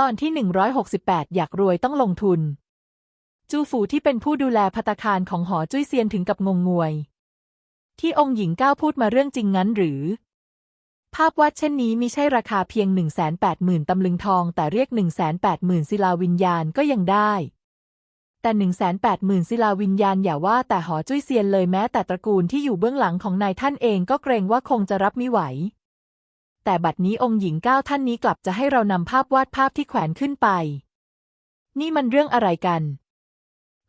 ตอนที่ 168 อยากรวยต้องลงทุน จูฝูที่เป็นผู้ดูแลพัตตาคารของหอจุ้ยเซียนถึงกับงงงวย ที่องค์หญิงก้าวพูดมาเรื่องจริงงั้นหรือ ภาพวาดเช่นนี้มิใช่ราคาเพียง 180,000 ตำลึงทอง แต่เรียก 180,000 ศิลาวิญญาณก็ยังได้ แต่ 180,000 ศิลาวิญญาณอย่าว่าแต่หอจุ้ยเซียนเลยแม้แต่ตระกูลที่อยู่เบื้องหลังของนายท่านเองก็เกรงว่าคงจะรับไม่ไหว แต่บัดนี้องค์หญิงเก้าท่านนี้กลับจะให้เรานำภาพวาดภาพที่แขวนขึ้นไป นี่มันเรื่องอะไรกัน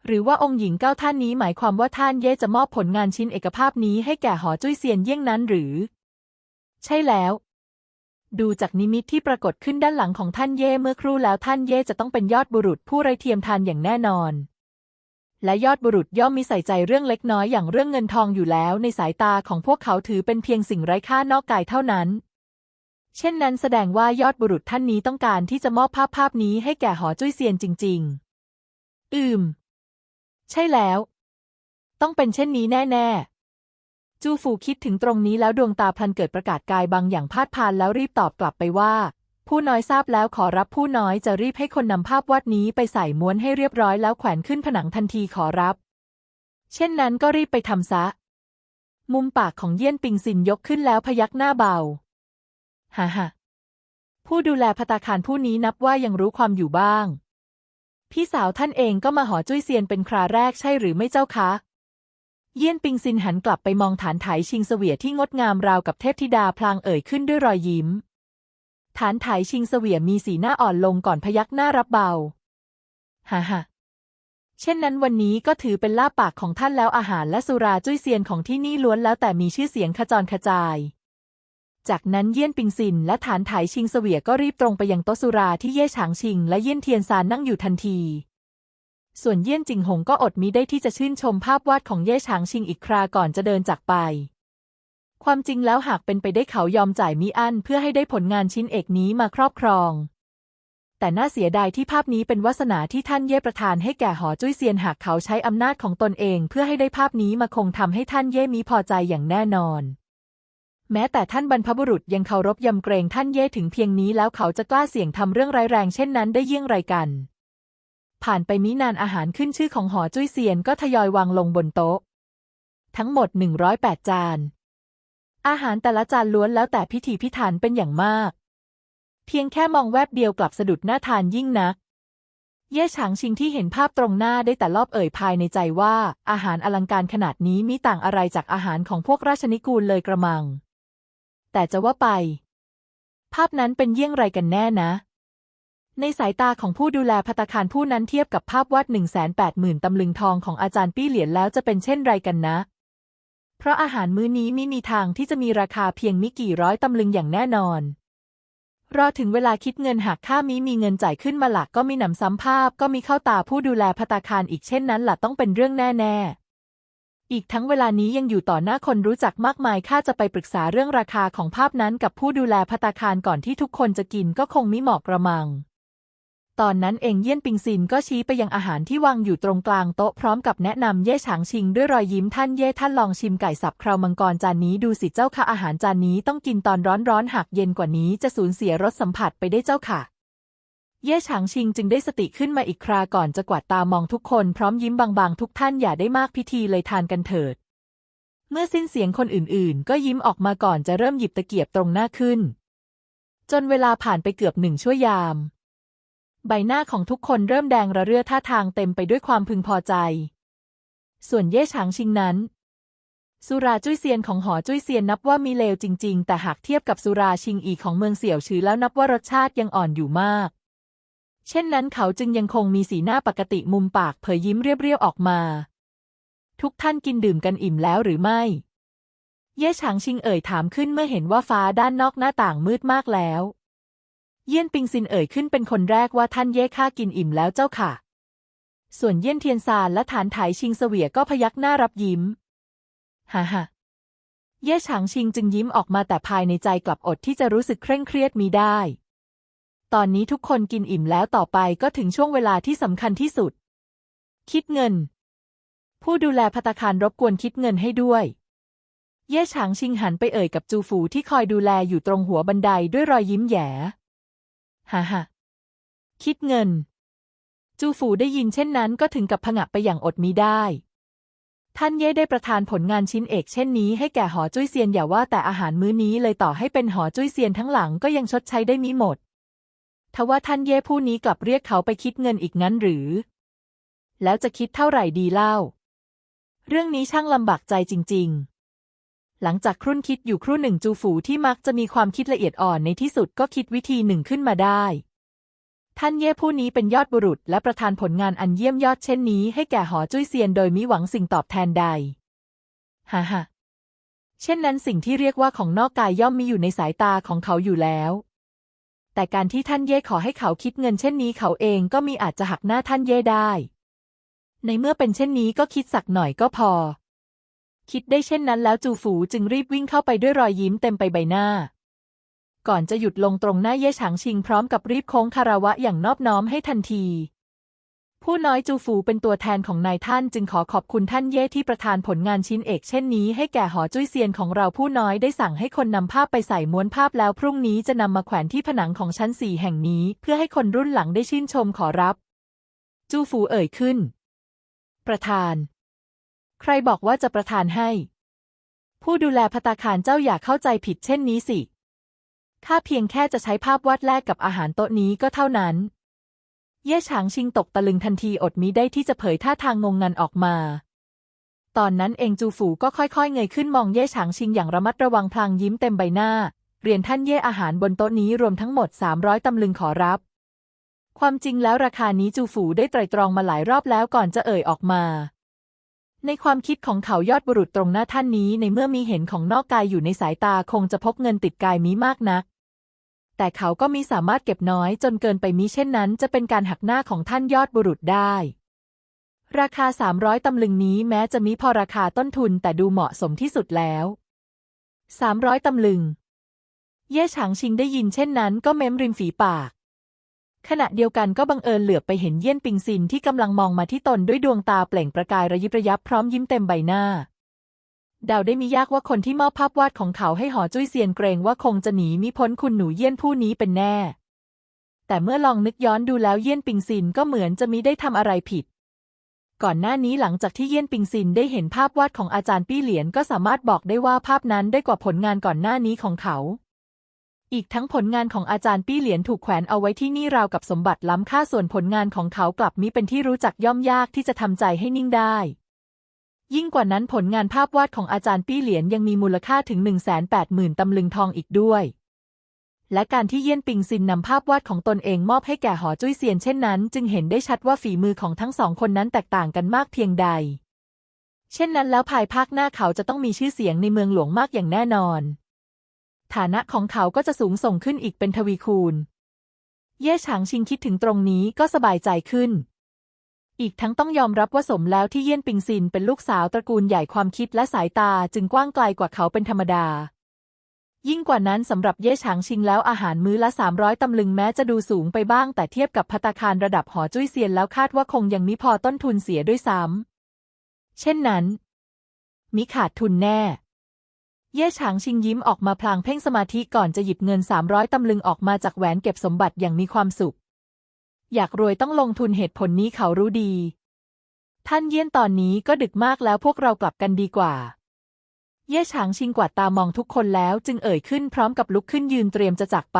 หรือว่าองค์หญิงเก้าท่านนี้หมายความว่าท่านเย่จะมอบผลงานชิ้นเอกภาพนี้ให้แก่หอจุ้ยเซียนเยี่ยงนั้นหรือ ใช่แล้ว ดูจากนิมิตที่ปรากฏขึ้นด้านหลังของท่านเย่เมื่อครู่แล้วท่านเย่จะต้องเป็นยอดบุรุษผู้ไรเทียมทานอย่างแน่นอนและยอดบุรุษย่อมมีใส่ใจเรื่องเล็กน้อยอย่างเรื่องเงินทองอยู่แล้ว ในสายตาของพวกเขาถือเป็นเพียงสิ่งไร้ค่านอกกายเท่านั้น เช่นนั้นแสดงว่ายอดบุรุษท่านนี้ต้องการที่จะมอบภาพภาพนี้ให้แก่หอจุ้ยเซียนจริง ๆ อืม ใช่แล้ว ต้องเป็นเช่นนี้แน่ ๆ จูฟูคิดถึงตรงนี้แล้วดวงตาพลันเกิดประกาศกายบางอย่างพาดพานแล้วรีบตอบกลับไปว่า ผู้น้อยทราบแล้วขอรับผู้น้อยจะรีบให้คนนำภาพวาดนี้ไปใส่ม้วนให้เรียบร้อยแล้วแขวนขึ้นผนังทันทีขอรับ เช่นนั้นก็รีบไปทำซะ มุมปากของเยี่ยนปิงซินยกขึ้นแล้วพยักหน้าเบา ฮ่าฮ่าผู้ดูแลพัตาคารผู้นี้นับว่ายังรู้ความอยู่บ้าง พี่สาวท่านเองก็มาหอจุ้ยเซียนเป็นคราแรกใช่หรือไม่เจ้าคะ เยี่ยนปิงซินหันกลับไปมองฐานไถชิงเสวียที่งดงามราวกับเทพธิดาพลางเอ่ยขึ้นด้วยรอยยิ้ม ฐานไถชิงเสวียมีสีหน้าอ่อนลงก่อนพยักหน้ารับเบาฮ่าฮ่าเช่นนั้นวันนี้ก็ถือเป็นลาบปากของท่านแล้วอาหารและสุราจุ้ยเซียนของที่นี่ล้วนแล้วแต่มีชื่อเสียงขจรขจาย จากนั้นเยี่ยนปิงซินและฐานไถชิงเสวียก็รีบตรงไปยังโต๊ะสุราที่เย่ฉางชิงและเยี่ยนเทียนซานนั่งอยู่ทันที ส่วนเยี่ยนจิงหงก็อดมิได้ที่จะชื่นชมภาพวาดของเย่ฉางชิงอีกคราก่อนจะเดินจากไป ความจริงแล้วหากเป็นไปได้เขายอมจ่ายมิอั้นเพื่อให้ได้ผลงานชิ้นเอกนี้มาครอบครอง แต่น่าเสียดายที่ภาพนี้เป็นวาสนาที่ท่านเย่ประทานให้แก่หอจุ้ยเซียนหากเขาใช้อำนาจของตนเอง เพื่อให้ได้ภาพนี้มาคงทำให้ท่านเย่มีพอใจอย่างแน่นอน แม้แต่ท่านบรรพบุรุษยังเคารพยำเกรงท่านเย่ถึงเพียงนี้แล้วเขาจะกล้าเสี่ยงทำเรื่องร้ายแรงเช่นนั้นได้เยี่ยงไรกัน ผ่านไปมินานอาหารขึ้นชื่อของหอจุ้ยเซียนก็ทยอยวางลงบนโต๊ะ ทั้งหมด 108 จาน อาหารแต่ละจานล้วนแล้วแต่พิถีพิถันเป็นอย่างมาก เพียงแค่มองแวบเดียวกลับสะดุดน่าทานยิ่งนักเย่ฉางชิงที่เห็นภาพตรงหน้าได้แต่รอบเอ่ยภายในใจว่า อาหารอลังการขนาดนี้มิต่างอะไรจากอาหารของพวกราชนิกูลเลยกระมัง แต่จะว่าไป ภาพนั้นเป็นเยี่ยงไรกันแน่นะ ในสายตาของผู้ดูแลพัตคารผู้นั้นเทียบกับภาพวาดหนึ่งแสนแปดหมื่นตำลึงทองของอาจารย์ปี้เหลียนแล้วจะเป็นเช่นไรกันนะ เพราะอาหารมื้อนี้ไม่มีทางที่จะมีราคาเพียงไม่กี่ร้อยตำลึงอย่างแน่นอนรอถึงเวลาคิดเงินหากค่ามีมีเงินจ่ายขึ้นมาหลักก็มีหนำซ้ำภาพ ก็มีเข้าตาผู้ดูแลพัตตาคารอีกเช่นนั้นหละต้องเป็นเรื่องแน่ ๆ อีกทั้งเวลานี้ยังอยู่ต่อหน้าคนรู้จักมากมายข้าจะไปปรึกษาเรื่องราคาของภาพนั้นกับผู้ดูแลพัตาคารก่อนที่ทุกคนจะกินก็คงมิเหมาะกระมัง ตอนนั้นเองเยี่ยนปิงซินก็ชี้ไปยังอาหารที่วางอยู่ตรงกลางโต๊ะพร้อมกับแนะนำเย่ฉางชิงด้วยรอยยิ้มท่านเย่ท่านลองชิมไก่สับคราวมังกรจานนี้ดูสิเจ้าค่ะอาหารจานนี้ต้องกินตอนร้อนๆหากเย็นกว่านี้จะสูญเสียรสสัมผัสไปได้เจ้าค่ะ เย่ฉางชิงจึงได้สติขึ้นมาอีกคราก่อนจะกวาดตามองทุกคนพร้อมยิ้มบางๆ ทุกท่านอย่าได้มากพิธีเลยทานกันเถิด เมื่อสิ้นเสียงคนอื่นๆ ก็ยิ้มออกมาก่อนจะเริ่มหยิบตะเกียบตรงหน้าขึ้น จนเวลาผ่านไปเกือบหนึ่งชั่วยาม ใบหน้าของทุกคนเริ่มแดงระเรื่อท่าทางเต็มไปด้วยความพึงพอใจ ส่วนเย่ฉางชิงนั้น สุราจุ้ยเซียนของหอจุ้ยเซียนนับว่ามีเลวจริง ๆ แต่หากเทียบกับสุราชิงอีของเมืองเสี่ยวชือแล้วนับว่ารสชาติยังอ่อนอยู่มาก เช่นนั้นเขาจึงยังคงมีสีหน้าปกติมุมปากเผยยิ้มเรียบๆออกมา ทุกท่านกินดื่มกันอิ่มแล้วหรือไม่ เย่ฉางชิงเอ่ยถามขึ้นเมื่อเห็นว่าฟ้าด้านนอกหน้าต่างมืดมากแล้ว เยี่ยนปิงซินเอ่ยขึ้นเป็นคนแรกว่าท่านเย่ข้ากินอิ่มแล้วเจ้าค่ะ ส่วนเยี่ยนเทียนซานและฐานไถชิงเสวียก็พยักหน้ารับยิ้มฮ่าฮ่าเย่ฉางชิงจึงยิ้มออกมาแต่ภายในใจกลับอดที่จะรู้สึกเคร่งเครียดมีได้ ตอนนี้ทุกคนกินอิ่มแล้วต่อไปก็ถึงช่วงเวลาที่สำคัญที่สุด คิดเงิน ผู้ดูแลพัตตาคารรบกวนคิดเงินให้ด้วย เย่ฉางชิงหันไปเอ่ยกับจูฝูที่คอยดูแลอยู่ตรงหัวบันไดด้วยรอยยิ้มแย่ฮ่าฮ่าคิดเงิน จูฝูได้ยินเช่นนั้นก็ถึงกับผงะไปอย่างอดมิได้ ท่านเย่ได้ประทานผลงานชิ้นเอกเช่นนี้ให้แก่หอจุ้ยเซียนอย่าว่าแต่อาหารมื้อนี้เลยต่อให้เป็นหอจุ้ยเซียนทั้งหลังก็ยังชดใช้ได้มิหมด ทว่าท่านเย่ผู้นี้กลับเรียกเขาไปคิดเงินอีกงั้นหรือ แล้วจะคิดเท่าไหร่ดีเล่า เรื่องนี้ช่างลำบากใจจริง ๆ หลังจากครุ่นคิดอยู่ครู่หนึ่งจูฝูที่มักจะมีความคิดละเอียดอ่อนในที่สุดก็คิดวิธีหนึ่งขึ้นมาได้ ท่านเย่ผู้นี้เป็นยอดบุรุษ และประธานผลงานอันเยี่ยมยอดเช่นนี้ให้แก่หอจุ้ยเซียนโดยมิหวังสิ่งตอบแทนใดฮ่าฮ่าเช่นนั้นสิ่งที่เรียกว่าของนอกกายย่อมมีอยู่ในสายตาของเขาอยู่แล้ว แต่การที่ท่านเย่ขอให้เขาคิดเงินเช่นนี้เขาเองก็มีอาจจะหักหน้าท่านเย่ได้ ในเมื่อเป็นเช่นนี้ก็คิดสักหน่อยก็พอ คิดได้เช่นนั้นแล้วจูฝูจึงรีบวิ่งเข้าไปด้วยรอยยิ้มเต็มไปใบหน้า ก่อนจะหยุดลงตรงหน้าเย่ฉางชิงพร้อมกับรีบโค้งคารวะอย่างนอบน้อมให้ทันที ผู้น้อยจูฝูเป็นตัวแทนของนายท่านจึงขอขอบคุณท่านเย่ที่ประทานผลงานชิ้นเอกเช่นนี้ให้แก่หอจุ้ยเซียนของเราผู้น้อยได้สั่งให้คนนำภาพไปใส่ม้วนภาพแล้วพรุ่งนี้จะนำมาแขวนที่ผนังของชั้นสี่แห่งนี้ เพื่อให้คนรุ่นหลังได้ชื่นชมขอรับ จูฝูเอ่ยขึ้น ประธาน ใครบอกว่าจะประทานให้ ผู้ดูแลพัตาคารเจ้าอย่าเข้าใจผิดเช่นนี้สิข้าเพียงแค่จะใช้ภาพวาดแลกกับอาหารโต๊ะนี้ก็เท่านั้น เย่ฉางชิงตกตะลึงทันทีอดมิได้ที่จะเผยท่าทางงงงันออกมา ตอนนั้นเองจูฝูก็ค่อยๆ เงยขึ้นมองเย่ฉางชิงอย่างระมัดระวังพลางยิ้มเต็มใบหน้า เรียนท่านเย่อาหารบนโต๊ะนี้รวมทั้งหมด 300ตำลึงขอรับ ความจริงแล้วราคานี้จูฝูได้ไตรตรองมาหลายรอบแล้วก่อนจะเอ่ยออกมา ในความคิดของเขายอดบุรุษตรงหน้าท่านนี้ในเมื่อมีเห็นของนอกกายอยู่ในสายตาคงจะพกเงินติดกายมีมากนัก แต่เขาก็มีสามารถเก็บน้อยจนเกินไปมิเช่นนั้น จะเป็นการหักหน้าของท่านยอดบุรุษได้ ราคา 300 ตำลึงนี้แม้จะมีพอราคาต้นทุนแต่ดูเหมาะสมที่สุดแล้ว 300 ตำลึง เย่ฉางชิงได้ยินเช่นนั้นก็เม้มริมฝีปาก ขณะเดียวกันก็บังเอิญเหลือบไปเห็นเยี่ยนปิงซินที่กำลังมองมาที่ตนด้วยดวงตาเปล่งประกายระยิบระยับพร้อมยิ้มเต็มใบหน้า เดาได้มียากว่าคนที่มอบภาพวาดของเขาให้หอจุ้ยเซียนเกรงว่าคงจะหนีมิพ้นคุณหนูเยี่ยนผู้นี้เป็นแน่ แต่เมื่อลองนึกย้อนดูแล้วเยี่ยนปิงซินก็เหมือนจะมิได้ทำอะไรผิด ก่อนหน้านี้หลังจากที่เยี่ยนปิงซินได้เห็นภาพวาดของอาจารย์ปี้เหลียนก็สามารถบอกได้ว่าภาพนั้นได้กว่าผลงานก่อนหน้านี้ของเขา อีกทั้งผลงานของอาจารย์ปี้เหลียนถูกแขวนเอาไว้ที่นี่ราวกับสมบัติล้ำค่าส่วนผลงานของเขากลับมิเป็นที่รู้จักย่อมยากที่จะทำใจให้นิ่งได้ ยิ่งกว่านั้นผลงานภาพวาดของอาจารย์ปี้เหลียนยังมีมูลค่าถึง 180,000 ตำลึงทองอีกด้วย และการที่เยี่ยนปิงซินนำภาพวาดของตนเองมอบให้แก่หอจุ้ยเซียนเช่นนั้น จึงเห็นได้ชัดว่าฝีมือของทั้งสองคนนั้นแตกต่างกันมากเพียงใด เช่นนั้นแล้วภายภาคหน้าเขาจะต้องมีชื่อเสียงในเมืองหลวงมากอย่างแน่นอน ฐานะของเขาก็จะสูงส่งขึ้นอีกเป็นทวีคูณ เย่ฉางชิงคิดถึงตรงนี้ก็สบายใจขึ้น อีกทั้งต้องยอมรับว่าสมแล้วที่เยี่ยนปิงซินเป็นลูกสาวตระกูลใหญ่ความคิดและสายตาจึงกว้างไกลกว่าเขาเป็นธรรมดา ยิ่งกว่านั้นสำหรับเย่ฉางชิงแล้วอาหารมื้อละ 300 ตำลึงแม้จะดูสูงไปบ้าง แต่เทียบกับพัตาคารระดับหอจุ้ยเซียนแล้วคาดว่าคงยังมิพอต้นทุนเสียด้วยซ้ำเช่นนั้นมิขาดทุนแน่ เย่ฉางชิงยิ้มออกมาพลางเพ่งสมาธิก่อนจะหยิบเงิน 300 ตำลึงออกมาจากแหวนเก็บสมบัติอย่างมีความสุข อยากรวยต้องลงทุนเหตุผลนี้เขารู้ดี ท่านเยี่ยนตอนนี้ก็ดึกมากแล้วพวกเรากลับกันดีกว่า เย่ฉางชิงกวาดตามองทุกคนแล้วจึงเอ่ยขึ้นพร้อมกับลุกขึ้นยืนเตรียมจะจากไป